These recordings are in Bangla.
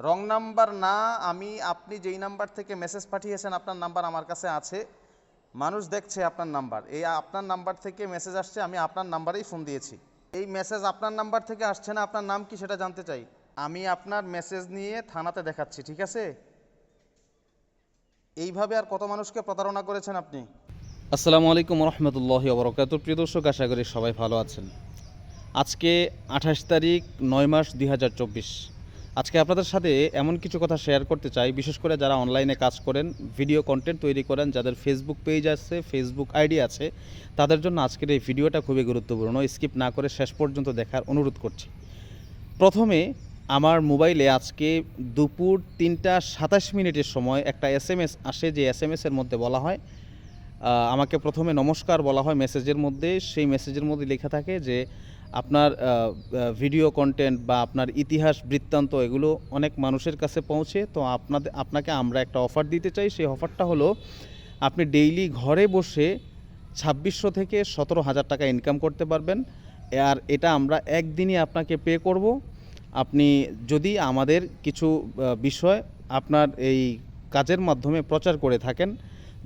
রং নাম্বার না, আমি, আপনি যেই নাম্বার থেকে মেসেজ পাঠিয়েছেন, আপনার নাম্বার আমার কাছে আছে। মানুষ দেখছে আপনার নাম্বার এই আপনার নাম্বার থেকে মেসেজ আসছে, আমি আপনার নাম্বারেই ফোন দিয়েছি। এই মেসেজ আপনার নাম্বার থেকে আসছে না, আপনার নাম কি সেটা জানতে চাই? আমি আপনার মেসেজ নিয়ে থানাতে দেখাচ্ছি, ঠিক আছে? এইভাবে আর কত মানুষকে প্রতারণা করেছেন আপনি? আসসালামু আলাইকুম রহমতুল্লাহ বরকাত প্রিয় দর্শক, আশা করি সবাই ভালো আছেন। আজকে আঠাশ তারিখ, নয় মাস দুই হাজার চব্বিশ। আজকে আপনাদের সাথে এমন কিছু কথা শেয়ার করতে চাই, বিশেষ করে যারা অনলাইনে কাজ করেন ভিডিও কন্টেন্ট তৈরি করেন, যাদের ফেসবুক পেজ আছে ফেসবুক আইডি আছে, তাদের জন্য আজকের এই ভিডিওটা খুবই গুরুত্বপূর্ণ। স্কিপ না করে শেষ পর্যন্ত দেখার অনুরোধ করছি। প্রথমে, আমার মোবাইলে আজকে দুপুর তিনটা সাতাশ মিনিটের সময় একটা এস এম এস আসে, যে এস এম এসের মধ্যে বলা হয় আমাকে প্রথমে নমস্কার বলা হয় মেসেজের মধ্যে। সেই মেসেজের মধ্যে লেখা থাকে যে আপনার ভিডিও কন্টেন্ট বা আপনার ইতিহাস, বৃত্তান্ত এগুলো অনেক মানুষের কাছে পৌঁছে। তো আপনাদের আপনাকে আমরা একটা অফার দিতে চাই। সেই অফারটা হলো, আপনি ডেইলি ঘরে বসে ছাব্বিশশো থেকে সতেরো হাজার টাকা ইনকাম করতে পারবেন। আর এটা আমরা একদিনই আপনাকে পে করব। আপনি যদি আমাদের কিছু বিষয় আপনার এই কাজের মাধ্যমে প্রচার করে থাকেন,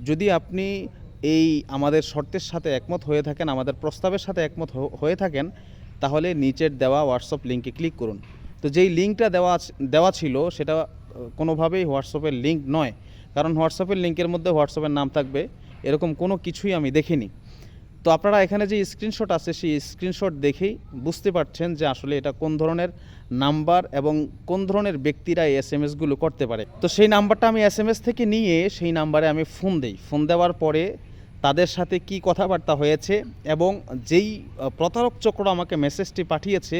যদি আপনি এই আমাদের শর্তের সাথে একমত হয়ে থাকেন, আমাদের প্রস্তাবের সাথে একমত হয়ে থাকেন, তাহলে নিচের দেওয়া হোয়াটসঅ্যাপ লিঙ্কে ক্লিক করুন। তো যেই লিঙ্কটা দেওয়া দেওয়া ছিল, সেটা কোনোভাবেই হোয়াটসঅ্যাপের লিঙ্ক নয়। কারণ হোয়াটসঅ্যাপের লিঙ্কের মধ্যে হোয়াটসঅ্যাপের নাম থাকবে, এরকম কোনো কিছুই আমি দেখিনি। তো আপনারা এখানে যে স্ক্রিনশট আছে, সেই স্ক্রিনশট দেখেই বুঝতে পারছেন যে আসলে এটা কোন ধরনের নাম্বার এবং কোন ধরনের ব্যক্তিরা এই এস করতে পারে। তো সেই নাম্বারটা আমি এস এম এস থেকে নিয়ে সেই নাম্বারে আমি ফোন দিই। ফোন দেওয়ার পরে তাদের সাথে কি কথাবার্তা হয়েছে এবং যেই প্রতারক চক্র আমাকে মেসেজটি পাঠিয়েছে,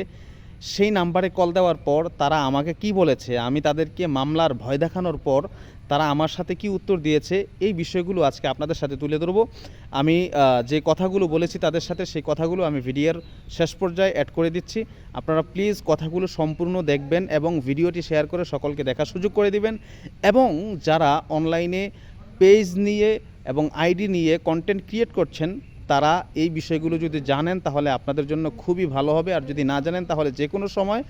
সেই নাম্বারে কল দেওয়ার পর তারা আমাকে কি বলেছে, আমি তাদেরকে মামলার ভয় দেখানোর পর তারা আমার সাথে কি উত্তর দিয়েছে, এই বিষয়গুলো আজকে আপনাদের সাথে তুলে ধরবো। আমি যে কথাগুলো বলেছি তাদের সাথে সেই কথাগুলো আমি ভিডিওর শেষ পর্যায়ে অ্যাড করে দিচ্ছি। আপনারা প্লিজ কথাগুলো সম্পূর্ণ দেখবেন এবং ভিডিওটি শেয়ার করে সকলকে দেখার সুযোগ করে দিবেন এবং যারা অনলাইনে পেজ নিয়ে এবং আইডি নিয়ে কন্টেন্ট ক্রিয়েট করছেন, তারা এই বিষয়গুলো যদি জানেন তাহলে আপনাদের জন্য খুবই ভালো হবে। আর যদি না জানেন তাহলে যে কোনো সময়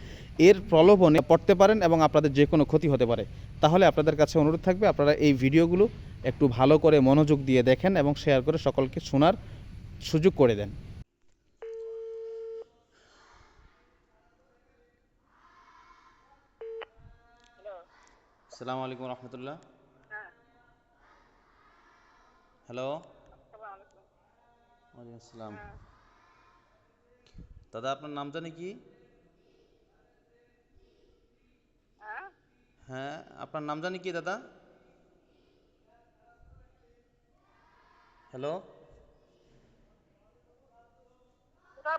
এর প্রলোভনে পড়তে পারেন এবং আপনাদের যে কোনো ক্ষতি হতে পারে। তাহলে আপনাদের কাছে অনুরোধ থাকবে, আপনারা এই ভিডিওগুলো একটু ভালো করে মনোযোগ দিয়ে দেখেন এবং শেয়ার করে সকলকে শোনার সুযোগ করে দেন। আসসালামু আলাইকুম রহমতুল্লাহ। হ্যালো ওয়ালাইকুম আসসালাম। দাদা আপনার নাম জানি কি হ্যাঁ আপনার নাম জানি কি দাদা হ্যালো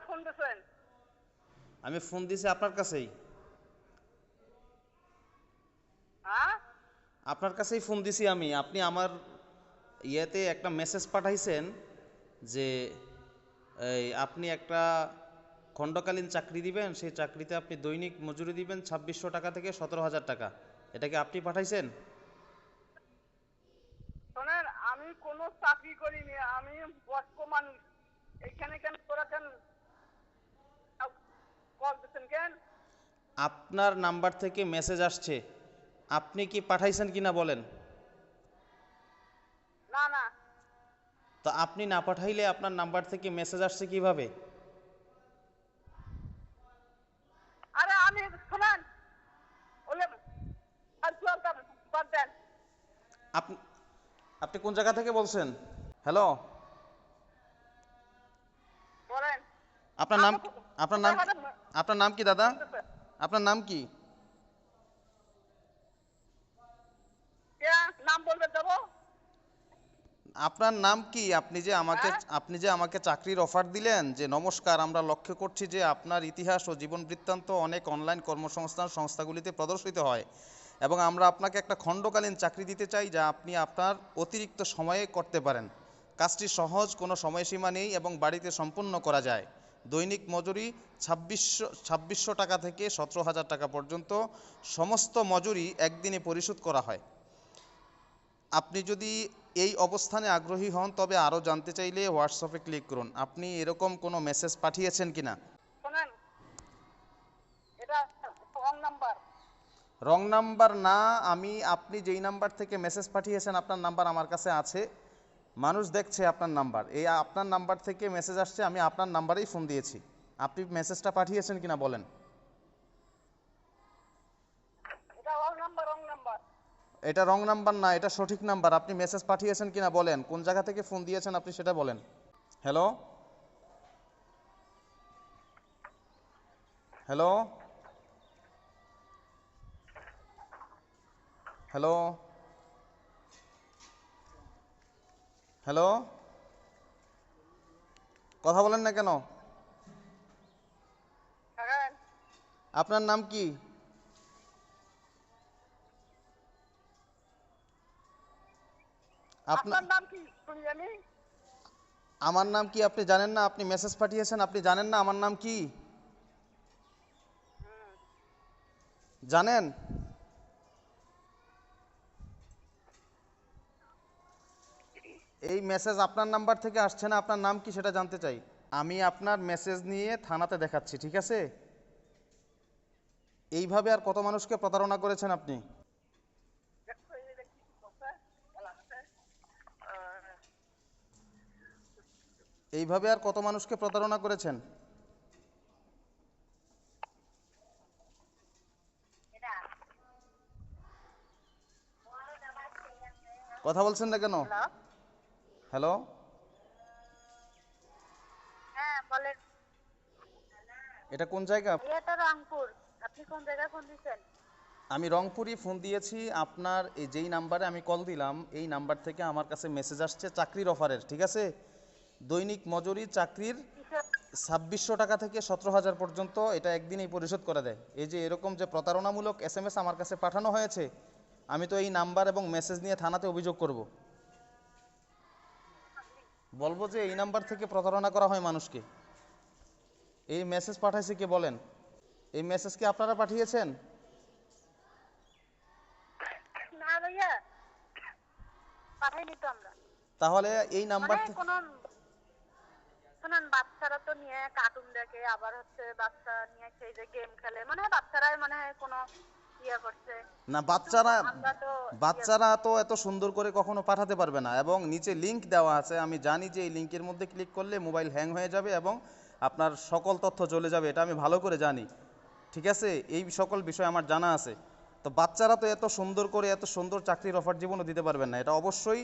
ফোন দিয়েছেন আমি ফোন দিয়েছি আপনার কাছেই। হ্যাঁ? আপনার কাছেই ফোন দিছি আমি। আপনি আমার ইয়েতে একটা মেসেজ পাঠাইছেন যে এই আপনি একটা খণ্ডকালীন চাকরি দিবেন সেই চাকরিতে আপনি দৈনিক মজুরি দিবেন ছাব্বিশশো টাকা থেকে সতেরো হাজার টাকা। এটা কি আপনি পাঠাইছেন? শোনেন আমি কোনো চাকরি করিনি আমি বয়স্ক মানুষ। এইখানে কেন করেছেন কল দিচ্ছেন কেন? আপনার নাম্বার থেকে মেসেজ আসছে। আপনি কি পাঠাইছেন কিনা বলেন না না তো আপনি না পাঠাইলে আপনার নাম্বার থেকে মেসেজ আসছে কীভাবে? আরে আমি শোনেন। আপনি আপনি কোন জায়গা থেকে বলছেন? হ্যালো আপনার নাম আপনার নাম আপনার নাম কি দাদা? আপনার নাম কে নাম বলবে দেবো আপনার নাম কি? আপনি যে আমাকে আপনি যে আমাকে চাকরির অফার দিলেন যে নমস্কার আমরা লক্ষ্য করছি যে আপনার ইতিহাস ও জীবন বৃত্তান্ত অনেক অনলাইন কর্মসংস্থান সংস্থাগুলিতে প্রদর্শিত হয় এবং আমরা আপনাকে একটা খণ্ডকালীন চাকরি দিতে চাই যা আপনি আপনার অতিরিক্ত সময়ে করতে পারেন। কাজটি সহজ কোনো সময়সীমা নেই এবং বাড়িতে সম্পূর্ণ করা যায়। দৈনিক মজুরি ছাব্বিশশো ছাব্বিশশো টাকা থেকে সতেরো হাজার টাকা পর্যন্ত। সমস্ত মজুরি একদিনে পরিশোধ করা হয়। আপনি যদি এই অবস্থানে আগ্রহী হন তবে আরও জানতে চাইলে হোয়াটসঅ্যাপে ক্লিক করুন। আপনি এরকম কোনো মেসেজ পাঠিয়েছেন কিনা এটা রং নাম্বার রং নাম্বার না আমি আপনি যেই নাম্বার থেকে মেসেজ পাঠিয়েছেন আপনার নাম্বার আমার কাছে আছে। মানুষ দেখছে আপনার নাম্বার এই আপনার নাম্বার থেকে মেসেজ আসছে আমি আপনার নাম্বারেই ফোন দিয়েছি। আপনি মেসেজটা পাঠিয়েছেন কিনা বলেন এটা রং নাম্বার রং নাম্বার এটা রং নাম্বার না এটা সঠিক নাম্বার আপনি মেসেজ পাঠিয়েছেন কিনা বলেন। কোন জায়গা থেকে ফোন দিয়েছেন আপনি সেটা বলেন। হ্যালো হ্যালো হ্যালো হ্যালো কথা বলেন না কেন? আপনার নাম কি? আপনার নাম কি? শুনি আমি। আমার নাম কি আপনি জানেন না? আপনি মেসেজ পাঠিয়েছেন আপনি জানেন না আমার নাম কি? জানেন? এই মেসেজ আপনার নাম্বার থেকে আসছে না আপনার নাম কি সেটা জানতে চাই। আমি আপনার মেসেজ নিয়ে থানাতে দেখাচ্ছি ঠিক আছে? এইভাবে আর কত মানুষকে প্রতারণা করেছেন আপনি দেখো এই যে কি করছে লাগছে এইভাবে আর কত মানুষকে প্রতারণা করেছেন? কথা বলছেন না কেন? হ্যালো। হ্যাঁ এটা কোন জায়গা? রংপুর। আপনি কোন জায়গায় ফোন দিচ্ছেন আমি রংপুরই ফোন দিয়েছি। আপনার এই যেই নাম্বারে আমি কল দিলাম এই নাম্বার থেকে আমার কাছে মেসেজ আসছে চাকরির অফারের ঠিক আছে? দৈনিক মজুরি চাকরির ছাব্বিশশো টাকা থেকে সতেরো হাজার পর্যন্ত এটা একদিনেই পরিশোধ করে দেয়। এই যে এরকম যে প্রতারণামূলক এস এম এস আমার কাছে পাঠানো হয়েছে আমি তো এই নাম্বার এবং মেসেজ নিয়ে থানাতে অভিযোগ করব। বলব যে এই নাম্বার থেকে প্রতারণা করা হয় মানুষকে। এই মেসেজ পাঠাইছে কে বলেন? এই মেসেজ কি আপনারা পাঠিয়েছেন? তাহলে এই নাম্বার মানে থেকে শুনুন বাচ্চারা তো নিয়ে কার্টুন দেখে আবার হচ্ছে বাচ্চা নিয়ে সেই যে গেম খেলে। মানে বাচ্চারাই মনে কোনো ইয়ে না বাচ্চারা ইয়ে বাচ্চারা তো এত সুন্দর করে কখনো পাঠাতে পারবে না। এবং নিচে লিংক দেওয়া আছে। আমি জানি যে এই লিংকের মধ্যে ক্লিক করলে মোবাইল হ্যাং হয়ে যাবে এবং আপনার সকল তথ্য চলে যাবে। এটা আমি ভালো করে জানি। ঠিক আছে? এই সকল বিষয় আমার জানা আছে। তো বাচ্চারা তো এত সুন্দর করে এত সুন্দর চাকরির অফার জীবনও দিতে পারবেন না। এটা অবশ্যই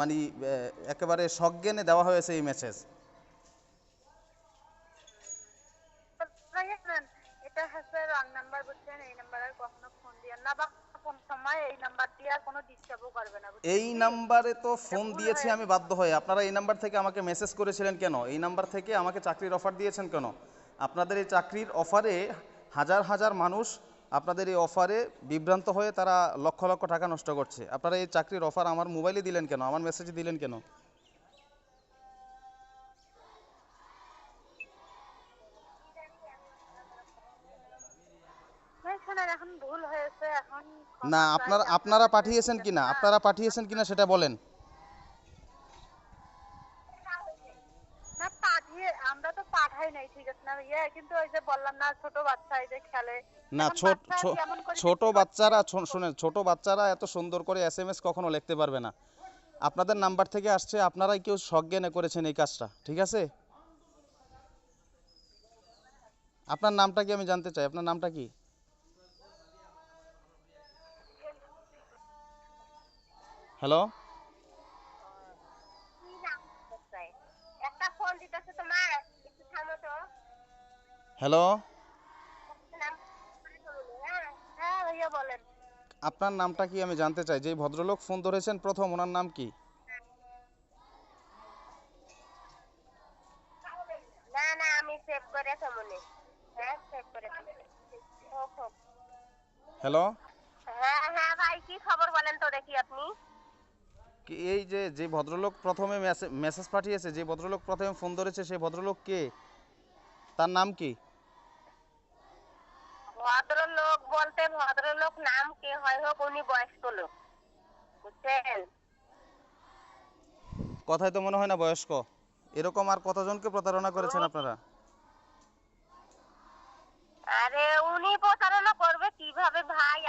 মানে একেবারে সজ্ঞানে দেওয়া হয়েছে এই মেসেজ ভাইয়া শুনুন, হচ্ছে রং নাম্বার বুঝছেন এই নাম্বারে কখনো ফোন দিয়েন না বা কোন সময় এই নাম্বার দিয়ে আর কোনো ডিস্টার্বও করবে না এই? নাম্বারে তো ফোন দিয়েছি আমি বাধ্য হয়ে। আপনারা এই নাম্বার থেকে আমাকে মেসেজ করেছিলেন কেন? এই নাম্বার থেকে আমাকে চাকরির অফার দিয়েছেন কেন? আপনাদের এই চাকরির অফারে হাজার হাজার মানুষ আপনাদের এই অফারে বিভ্রান্ত হয়ে তারা লক্ষ লক্ষ টাকা নষ্ট করছে। আপনারা এই চাকরির অফার আমার মোবাইলে দিলেন কেন? আমার মেসেজে দিলেন কেন? না আপনারা আপনারা পাঠিয়েছেন কিনা? না। আপনারা পাঠিয়েছেন কিনা সেটা বলেন। না ছোট বাচ্চারা শোন- শুনেন ছোট বাচ্চারা এত সুন্দর করে এস এম এস কখনো লিখতে পারবে না। আপনাদের নাম্বার থেকে আসছে আপনারাই কেউ সজ্ঞানে করেছেন এই কাজটা ঠিক আছে? আপনার নামটা কি? আমি জানতে চাই আপনার নামটা কি? হ্যালো হ্যালো হ্যাঁ আপনার নামটা কি আমি জানতে চাই? যে ভদ্রলোক ফোন ধরেছেন প্রথম ওনার নাম কি? হ্যালো হ্যাঁ হ্যাঁ ভাই কি খবর বলেন তো দেখি আপনি? এই যে যে ভদ্রলোক প্রথমে মেসেজ পাঠিয়েছে যে ভদ্রলোক প্রথমে ফোন ধরেছে সেই ভদ্রলোক কে? তার নাম কি? ভদ্রলোক বলতে ভদ্রলোক নাম কে? হয় হোক উনি বয়স্ক লোক। বুঝছেন? কথায় তো মনে হয় না বয়স্ক। এরকম আর কতজনকে প্রতারণা করেছেন আপনারা? আরে উনি প্রতারণা করবে কীভাবে ভাই?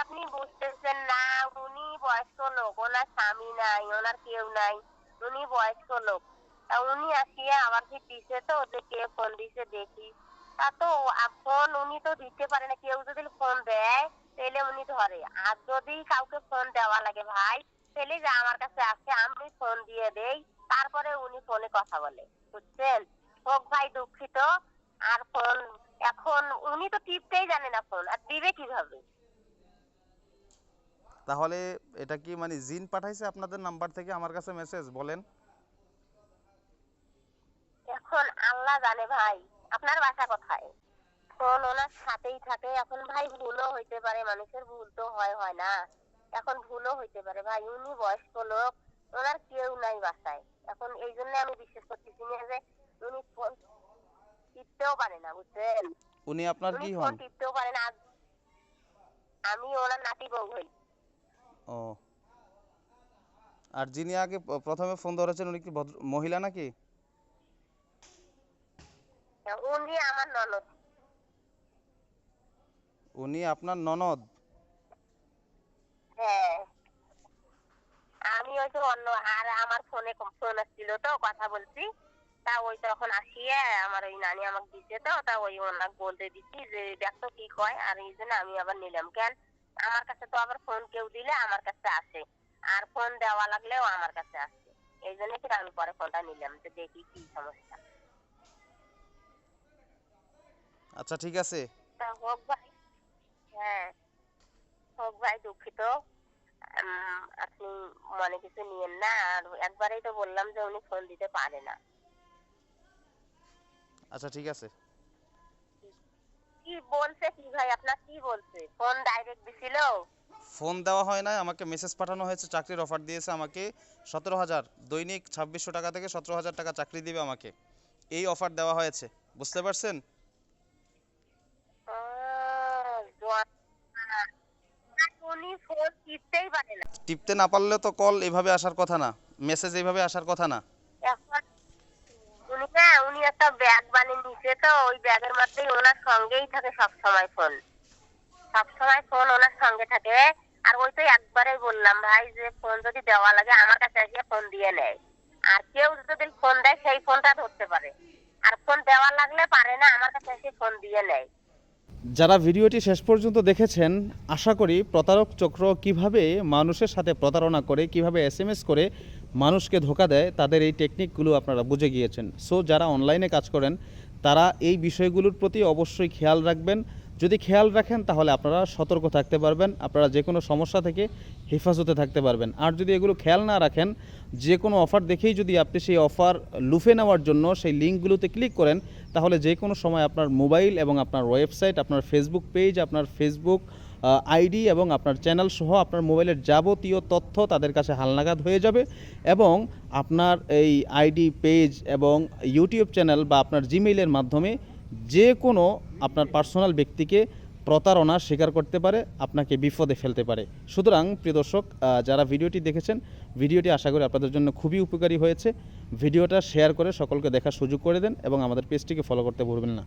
বয়স্ক লোক, ওনার স্বামী নাই, ওনার কেউ নাই, উনি বয়স্ক লোক। তা উনি আসিয়া কি দিছে তো যে কে ফোন দিছে দেখি। তা তো ফোন উনি তো দিতে পারে না, কেউ যদি ফোন দেয় তাহলে উনি ধরে। আর যদি কাউকে ফোন দেওয়া লাগে ভাই তাহলে যে আমার কাছে আসে, আমি ফোন দিয়ে দেই, তারপরে উনি ফোনে কথা বলে, বুঝছেন? হোক ভাই, দুঃখিত। আর ফোন এখন উনি তো টিপতেই জানে না ফোন আর দিবে কীভাবে? তাহলে এটা কি মানে জিন পাঠাইছে আপনাদের নাম্বার থেকে আমার কাছে মেসেজ বলেন। এখন আল্লাহ জানে ভাই আপনার বাসা কোথায়? ফোন ওনার সাথেই থাকে। এখন ভাই ভুলও হইতে পারে মানুষের ভুল তো হয় হয় না। এখন ভুলও হইতে পারে। ভাই উনি বয়স্ক লোক ওনার কেউ নাই বাসায়। এখন এই জন্য আমি বিশ্বাস করতেছি না যে উনি ফোন টিপতেও পারে না বুঝছেন? উনি আপনার কি ফোন হন? টিপতেও পারে না। আমি ওনার নাতি বউ হই। ও। আর যিনি আগে প্রথমে ফোন ধরেছেন উনি কি ভদ্র মহিলা নাকি? উনি আমার ননদ। উনি আপনার ননদ? হ্যাঁ। আমি ওই তো অন্য আর আমার ফোনে ফোন আসছিল তো কথা বলছি। তা ওই তখন আসিয়ে আমার ওই নানি আমাকে দিচ্ছে তো তা ওই ওনাকে বলতে দিচ্ছি যে দেখো কি কয় আর এই জন্য আমি আবার নিলাম। কেন? আমার কাছে তো আবার ফোন কেউ দিলে আমার কাছে আসে। আর ফোন দেওয়া লাগলেও আমার কাছে আসে। এই জন্য কি আমি পরে ফোনটা নিলাম যে দেখি কি সমস্যা। আচ্ছা ঠিক আছে। তা হোক ভাই। হ্যাঁ হোক ভাই দুঃখিত। আপনি মনে কিছু নিয়েন না। আর একবারেই তো বললাম যে উনি ফোন দিতে পারে না। আচ্ছা ঠিক আছে। কি বলছে কি ভাই? আপনার কি বলছে? ফোন ডাইরেক্ট দিছিল? ফোন দেওয়া হয় নাই আমাকে মেসেজ পাঠানো হয়েছে চাকরির অফার দিয়েছে আমাকে সতেরো হাজার দৈনিক ছাব্বিশশো টাকা থেকে সতেরো হাজার টাকা চাকরি দিবে আমাকে। এই অফার দেওয়া হয়েছে বুঝতে পারছেন? টিপতে না পারলে তো কল এভাবে আসার কথা না মেসেজ এইভাবে আসার কথা না। না উনি একটা ব্যাগ বানিয়ে নিছে তো, ওই ব্যাগের মধ্যেই ওনার সঙ্গেই থাকে সব সময় ফোন সব সময় ফোন ওনার সঙ্গে থাকে। আর ওই তো একবারেই বললাম, ভাই, যে ফোন যদি দেওয়া লাগে, আমার কাছে এসে ফোন দিয়ে নেয়। আর কেউ যদি ফোন দেয়, সেই ফোনটা ধরতে পারে। আর ফোন দেওয়া লাগলে পারে না, আমার কাছে এসে ফোন দিয়ে নেয়। যারা ভিডিওটি শেষ পর্যন্ত দেখেছেন, আশা করি প্রতারক চক্র কীভাবে মানুষের সাথে প্রতারণা করে, কীভাবে এস করে মানুষকে ধোকা দেয়, তাদের এই টেকনিকগুলো আপনারা বুঝে গিয়েছেন। সো যারা অনলাইনে কাজ করেন, তারা এই বিষয়গুলোর প্রতি অবশ্যই খেয়াল রাখবেন। যদি খেয়াল রাখেন, তাহলে আপনারা সতর্ক থাকতে পারবেন, আপনারা যে কোনো সমস্যা থেকে হেফাজতে থাকতে পারবেন। আর যদি এগুলো খেয়াল না রাখেন যে কোনো অফার দেখেই যদি আপনি সেই অফার লুফে নেওয়ার জন্য সেই লিঙ্কগুলোতে ক্লিক করেন, তাহলে যে কোনো সময় আপনার মোবাইল এবং আপনার ওয়েবসাইট, আপনার ফেসবুক পেজ, আপনার ফেসবুক আইডি এবং আপনার চ্যানেল সহ আপনার মোবাইলের যাবতীয় তথ্য তাদের কাছে হালনাগাদ হয়ে যাবে এবং আপনার এই আইডি পেজ এবং ইউটিউব চ্যানেল বা আপনার জিমেইলের মাধ্যমে যে কোনো আপনার পার্সোনাল ব্যক্তিকে প্রতারণা স্বীকার করতে পারে, আপনাকে বিপদে ফেলতে পারে। সুতরাং প্রিয় দর্শক যারা ভিডিওটি দেখেছেন, ভিডিওটি আশা করি আপনাদের জন্য খুবই উপকারী হয়েছে। ভিডিওটা শেয়ার করে সকলকে দেখার সুযোগ করে দেন এবং আমাদের পেজটিকে ফলো করতে ভুলবেন না।